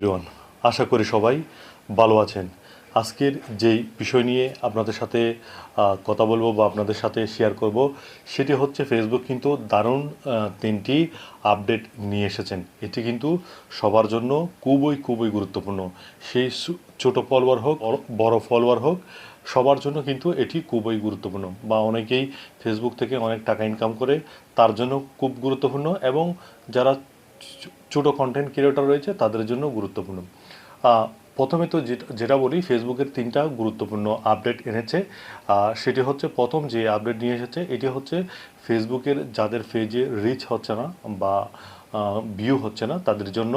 Everyone আশা করি সবাই ভালো আছেন। আজকের যেই বিষয় নিয়ে আপনাদের সাথে কথা বলব বা আপনাদের সাথে শেয়ার করব, সেটি হচ্ছে ফেসবুক কিন্তু দারুণ তিনটি আপডেট নিয়ে এসেছেন। এটি কিন্তু সবার জন্য খুবই খুবই গুরুত্বপূর্ণ। সেই ছোট ফলোয়ার হোক বড় ফলোয়ার হোক, সবার জন্য কিন্তু এটি খুবই গুরুত্বপূর্ণ বা অনেকেই ফেসবুক থেকে অনেক টাকা ইনকাম করে, তার জন্য খুব গুরুত্বপূর্ণ এবং যারা ছোট কন্টেন্ট ক্রিয়েটর রয়েছে তাদের জন্য গুরুত্বপূর্ণ। প্রথমে তো যেটা বলি ফেসবুকের তিনটা গুরুত্বপূর্ণ আপডেট এনেছে। সেটি হচ্ছে প্রথম যে আপডেট নিয়ে এসেছে এটি হচ্ছে ফেসবুকের যাদের পেজে রিচ হচ্ছে না বা ভিউ হচ্ছে না তাদের জন্য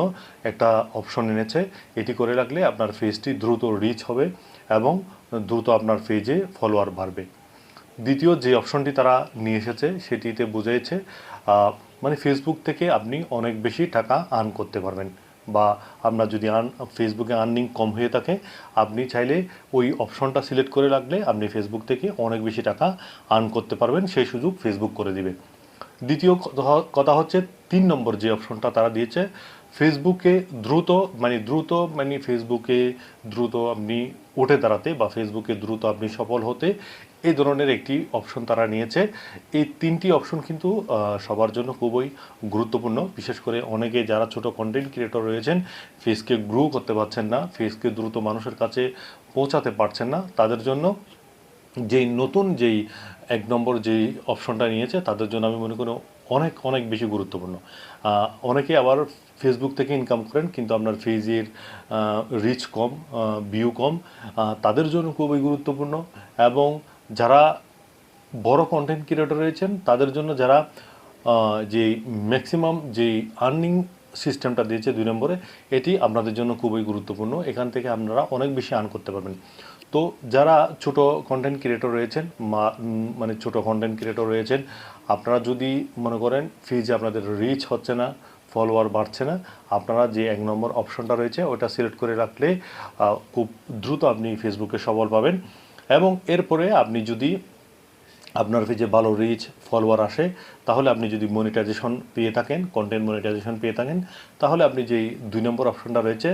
একটা অপশন এনেছে। এটি করে রাখলে আপনার ফেজটি দ্রুত রিচ হবে এবং দ্রুত আপনার পেজে ফলোয়ার বাড়বে। দ্বিতীয় যে অপশনটি তারা নিয়ে এসেছে সেটিতে বুঝিয়েছে আহ, মানে ফেসবুক থেকে আপনি অনেক বেশি টাকা আর্ন করতে পারবেন। বা আপনার যদি আর্ন ফেসবুকে আর্নিং কম হয়ে থাকে, আপনি চাইলে ওই অপশনটা সিলেক্ট করে রাখলে আপনি ফেসবুক থেকে অনেক বেশি টাকা আর্ন করতে পারবেন, সেই সুযোগ ফেসবুক করে দিবে। দ্বিতীয় কথা- হচ্ছে তিন নম্বর যে অপশনটা তারা দিয়েছে ফেসবুকে দ্রুত মানে দ্রুত মানে ফেসবুকে দ্রুত আপনি উঠে দাঁড়াতে বা ফেসবুকে দ্রুত আপনি সফল হতে এই ধরনের একটি অপশন তারা নিয়েছে। এই তিনটি অপশন কিন্তু সবার জন্য খুবই গুরুত্বপূর্ণ। বিশেষ করে অনেকে যারা ছোট কন্টেন্ট ক্রিয়েটর রয়েছেন ফেসকে গ্রো করতে পারছেন না ফেসকে দ্রুত মানুষের কাছে পৌঁছাতে পারছেন না, তাদের জন্য যেই নতুন যেই এক নম্বর যেই অপশনটা নিয়েছে, তাদের জন্য আমি মনে করি অনেক অনেক বেশি গুরুত্বপূর্ণ। অনেকে আবার ফেসবুক থেকে ইনকাম করেন, কিন্তু আপনার ফেজের রিচ কম ভিউ কম। তাদের জন্য খুবই গুরুত্বপূর্ণ এবং যারা বড় কন্টেন্ট ক্রিয়েটর রয়েছেন, তাদের জন্য যারা যে ম্যাক্সিমাম যেই আর্নিং সিস্টেমটা দিয়েছে দুই নম্বরে, এটি আপনাদের জন্য খুবই গুরুত্বপূর্ণ। এখান থেকে আপনারা অনেক বেশি আর্ন করতে পারবেন। তো যারা ছোট কন্টেন্ট ক্রিয়েটর রয়েছেন মানে ছোট কন্টেন্ট ক্রিয়েটর রয়েছেন, আপনারা যদি মনে করেন ফিজে আপনাদের রিচ হচ্ছে না ফলোয়ার বাড়ছে না, আপনারা যে এক নম্বর অপশনটা রয়েছে, ওটা সিলেক্ট করে রাখলে খুব দ্রুত আপনি ফেসবুকে সবল পাবেন। এবং এরপরে আপনি যদি আপনার পেজে ভালো রিচ ফলোয়ার আসে, তাহলে আপনি যদি মনিটাইজেশন পেয়ে থাকেন কন্টেন্ট মনিটাইজেশন পেয়ে থাকেন, তাহলে আপনি যেই দুই নম্বর অপশনটা রয়েছে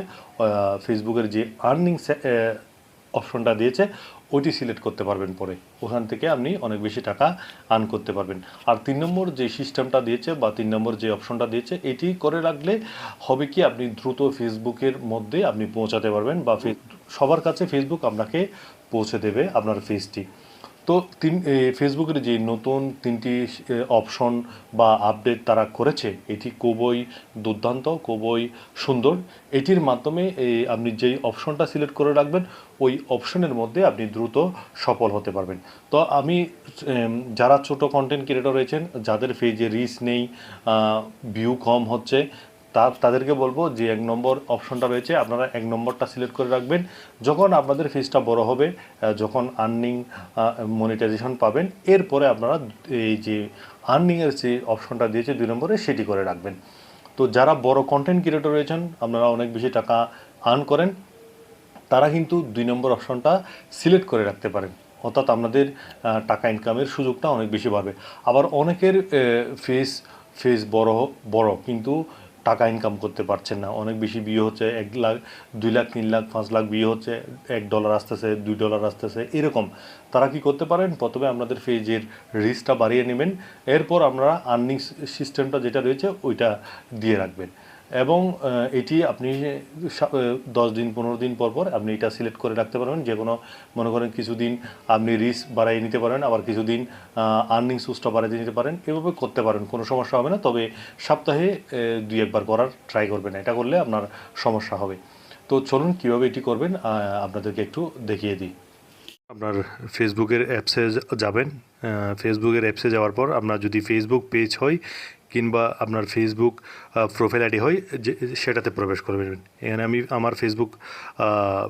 ফেসবুকের যে আর্নিং অপশনটা দিয়েছে ওইটি সিলেক্ট করতে পারবেন পরে। ওখান থেকে আপনি অনেক বেশি টাকা আর্ন করতে পারবেন। আর তিন নম্বর যে সিস্টেমটা দিয়েছে বা তিন নম্বর যে অপশনটা দিয়েছে, এটি করে রাখলে হবে কি আপনি দ্রুত ফেসবুকের মধ্যে আপনি পৌঁছাতে পারবেন বা সবার কাছে ফেসবুক আপনাকে পৌঁছে দেবে আপনার ফেসটি তো তিন ফেসবুকের যে নতুন তিনটি অপশন বা আপডেট তারা করেছে, এটি খুবই দুর্দান্ত, খুবই সুন্দর। এটির মাধ্যমে আপনি যেই অপশনটা সিলেক্ট করে রাখবেন, ওই অপশনের মধ্যে আপনি দ্রুত সফল হতে পারবেন। তো আমি যারা ছোট কন্টেন্ট ক্রিয়েটর রয়েছেন, যাদের পেজে রিচ নেই ভিউ কম হচ্ছে তা তাদেরকে বলব যে এক নম্বর অপশনটা রয়েছে, আপনারা এক নম্বরটা সিলেক্ট করে রাখবেন। যখন আপনাদের ফিজটা বড় হবে যখন আর্নিং মনিটাইজেশন পাবেন, এরপরে আপনারা এই যে আর্নিংয়ের যে অপশনটা দিয়েছে দুই নম্বরে, সেটি করে রাখবেন। তো যারা বড় কন্টেন্ট ক্রিয়েটর রয়েছেন, আপনারা অনেক বেশি টাকা আর্ন করেন, তারা কিন্তু দুই নম্বর অপশনটা সিলেক্ট করে রাখতে পারেন। অর্থাৎ আপনাদের টাকা ইনকামের সুযোগটা অনেক বেশি পাবে আবার অনেকের ফেস ফেস বড় বড়, কিন্তু টাকা ইনকাম করতে পারছেন না। অনেক বেশি বিয়ে হচ্ছে, এক লাখ, দুই লাখ, তিন লাখ, পাঁচ লাখ বিয়ে হচ্ছে, এক ডলার আসতেছে, দুই ডলার আসতেছে, এরকম। তারা কি করতে পারেন? প্রথমে আপনাদের ফেজের রিস্কটা বাড়িয়ে নেবেন। এরপর আমরা আর্নিং সিস্টেমটা যেটা রয়েছে, ওইটা দিয়ে রাখবেন। এবং এটি আপনি দশ দিন, পনেরো দিন পর পর আপনি এটা সিলেক্ট করে রাখতে পারবেন। যে কোনো, মনে করেন কিছুদিন আপনি রিস্ক বাড়াই নিতে পারেন, আবার কিছুদিন আর্নিং সোর্সটা বাড়াইতে নিতে পারেন। এভাবে করতে পারেন, কোনো সমস্যা হবে না। তবে সপ্তাহে দুই একবার করার ট্রাই করবেন। এটা করলে আপনার সমস্যা হবে। তো চলুন, কীভাবে এটি করবেন আপনাদেরকে একটু দেখিয়ে দিই। আপনার ফেসবুকের অ্যাপসে যাবেন। ফেসবুকের অ্যাপসে যাওয়ার পর আপনার যদি ফেসবুক পেজ হয় কিংবা আপনার ফেসবুক প্রোফাইল আইডি হয়, যে, সেটাতে প্রবেশ করবেন। এখানে আমি আমার ফেসবুক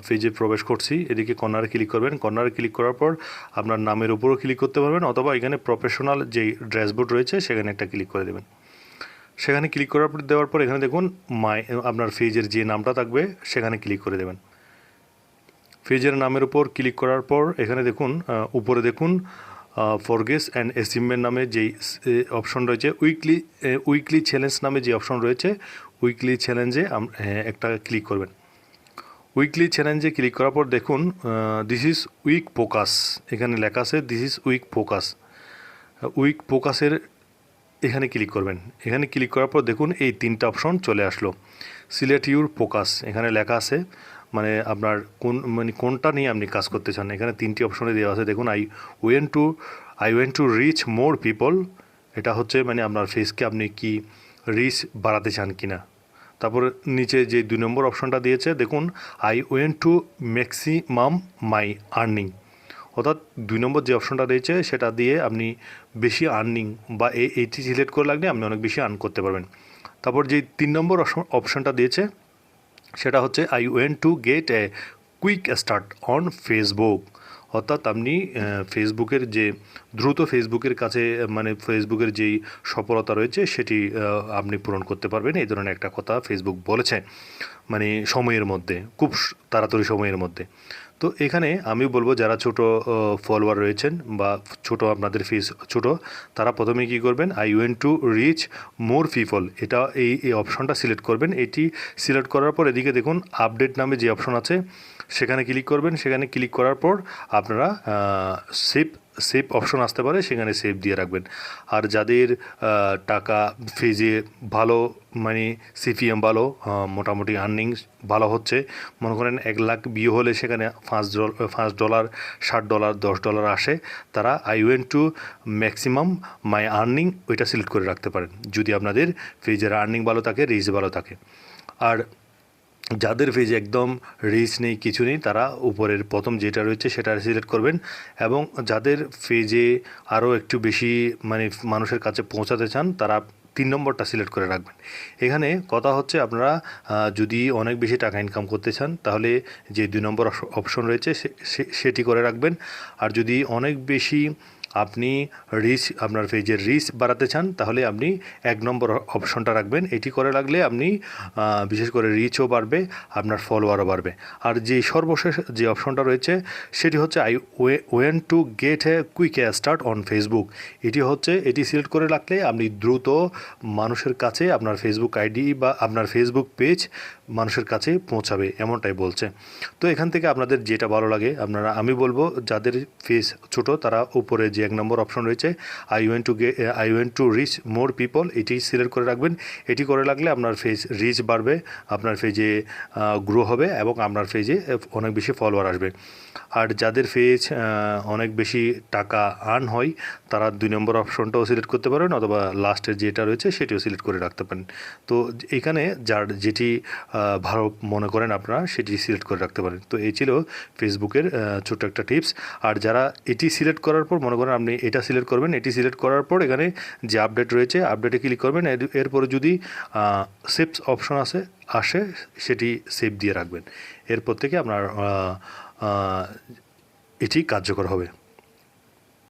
পেজে প্রবেশ করছি। এদিকে কর্নারে ক্লিক করবেন। কর্নারে ক্লিক করার পর আপনার নামের উপরও ক্লিক করতে পারবেন অথবা এখানে প্রফেশনাল যেই ড্রেসবোর্ড রয়েছে, সেখানে একটা ক্লিক করে দেবেন। সেখানে ক্লিক করার পর, দেওয়ার পর এখানে দেখুন মাই আপনার পেজের যে নামটা থাকবে, সেখানে ক্লিক করে দেবেন। পেজের নামের উপর ক্লিক করার পর এখানে দেখুন উপরে দেখুন ফরগেস অ্যান্ড অ্যাচিভমেন্ট নামে যেই অপশন রয়েছে উইকলি উইকলি চ্যালেঞ্জ নামে যে অপশন রয়েছে উইকলি চ্যালেঞ্জে একটা ক্লিক করবেন। উইকলি চ্যালেঞ্জে ক্লিক করার পর দেখুন দিস ইজ উইক ফোকাস এখানে লেখা আছে this is week focus week ফোকাসের এখানে ক্লিক করবেন। এখানে ক্লিক করার পর দেখুন, এই তিনটা অপশন চলে আসলো। সিলেক্ট ইউর ফোকাস এখানে লেখা আছে মানে আপনার কোন মানে কোনটা নিয়ে আপনি কাজ করতে চান? এখানে তিনটি অপশনে দেওয়া আছে। দেখুন I want to I want to reach more people এটা হচ্ছে মানে আপনার ফেসকে আপনি কি রিচ বাড়াতে চান কিনা। তারপর নিচে যে দুই নম্বর অপশনটা দিয়েছে, দেখুন I want to maximum my earning অর্থাৎ দুই নম্বর যে অপশনটা রয়েছে সেটা দিয়ে আপনি বেশি আর্নিং বা এই এইটি সিলেক্ট করে লাগলে আপনি অনেক বেশি আর্ন করতে পারবেন। তারপর যে তিন নম্বর অপশনটা দিয়েছে সেটা হচ্ছে I want to get a quick start on Facebook অর্থাৎ আপনি ফেসবুকের যে, দ্রুত ফেসবুকের কাছে মানে ফেসবুকের যেই সফলতা রয়েছে, সেটি আপনি পূরণ করতে পারবেন। এই ধরনের একটা কথা ফেসবুক বলেছে মানে সময়ের মধ্যে। খুব তাড়াতাড়ি সময়ের মধ্যে। তো এখানে আমি বলব যারা ছোট ফলোয়ার রয়েছেন বা ছোট আপনাদের ফিস ছোট, তারা প্রথমে কি করবেন I want to reach more people এটা এই এই অপশনটা সিলেক্ট করবেন। এটি সিলেক্ট করার পর এদিকে দেখুন আপডেট নামে যে অপশন আছে, সেখানে ক্লিক করবেন। সেখানে ক্লিক করার পর আপনারা সেভ সেভ অপশন আসতে পারে, সেখানে সেভ দিয়ে রাখবেন। আর যাদের টাকা ফেজে ভালো মানে সিপিএম ভালো মোটামুটি আর্নিং ভালো হচ্ছে, মনে করেন এক লাখ বিয়ে হলে সেখানে পাঁচ পাঁচ ডলার, ষাট ডলার, দশ ডলার আসে, তারা I want to maximum my earning ওইটা সিলেক্ট করে রাখতে পারেন, যদি আপনাদের ফেজের আর্নিং ভালো থাকে রিচ ভালো থাকে। আর যাদের পেজে একদম রিচ নেই, কিছু নেই, তারা উপরের প্রথম যেটা রয়েছে সেটা সিলেক্ট করবেন এবং যাদের পেজে আরও একটু বেশি মানে মানুষের কাছে পৌঁছাতে চান, তারা তিন নম্বরটা সিলেক্ট করে রাখবেন। এখানে কথা হচ্ছে আপনারা যদি অনেক বেশি টাকা ইনকাম করতে চান, তাহলে যে দুই নম্বর অপশন রয়েছে সেটি করে রাখবেন। আর যদি অনেক বেশি আপনি রিচ আপনার পেজের রিচ বাড়াতে চান, তাহলে আপনি এক নম্বর অপশনটা রাখবেন। এটি করে রাখলে আপনি বিশেষ করে রিচও বাড়বে, আপনার ফলোয়ারও বাড়বে। আর যে সর্বশেষ যে অপশনটা রয়েছে, সেটি হচ্ছে I want to get a quick start on Facebook এটি হচ্ছে, এটি সিলেক্ট করে রাখলে আপনি দ্রুত মানুষের কাছে আপনার ফেসবুক আইডি বা আপনার ফেসবুক পেজ মানুষের কাছে পৌঁছাবে, এমনটাই বলছে। তো এখান থেকে আপনাদের যেটা ভালো লাগে, আপনারা, আমি বলব, যাদের ফেস ছোট, তারা উপরে যে এক নম্বর অপশন রয়েছে I want to get I want to reach more people এটি সিলেক্ট করে রাখবেন। এটি করে রাখলে আপনার ফেজ রিচ বাড়বে, আপনার ফেজে গ্রো হবে এবং আপনার ফেজে অনেক বেশি ফলোয়ার আসবে। আর যাদের ফেজ অনেক বেশি টাকা আর্ন হয়, তারা দুই নম্বর অপশনটাও সিলেক্ট করতে পারেন অথবা লাস্টের যেটা রয়েছে, সেটিও সিলেক্ট করে রাখতে পারেন। তো এখানে যার যেটি ভালো মনে করেন আপনারা, সেটি সিলেক্ট করে রাখতে পারেন। তো এই ছিল ফেসবুকের ছোট্ট একটা টিপস আর যারা এটি সিলেক্ট করার পর মনে করেন আপনি এটা সিলেক্ট করবেন, এটি সিলেক্ট করার পর এখানে যে আপডেট রয়েছে আপডেটে ক্লিক করবেন, এর- এরপরে যদি সেভস অপশন আসে আসে, সেটি সেভ দিয়ে রাখবেন। এরপর থেকে আপনার এটি কার্যকর হবে।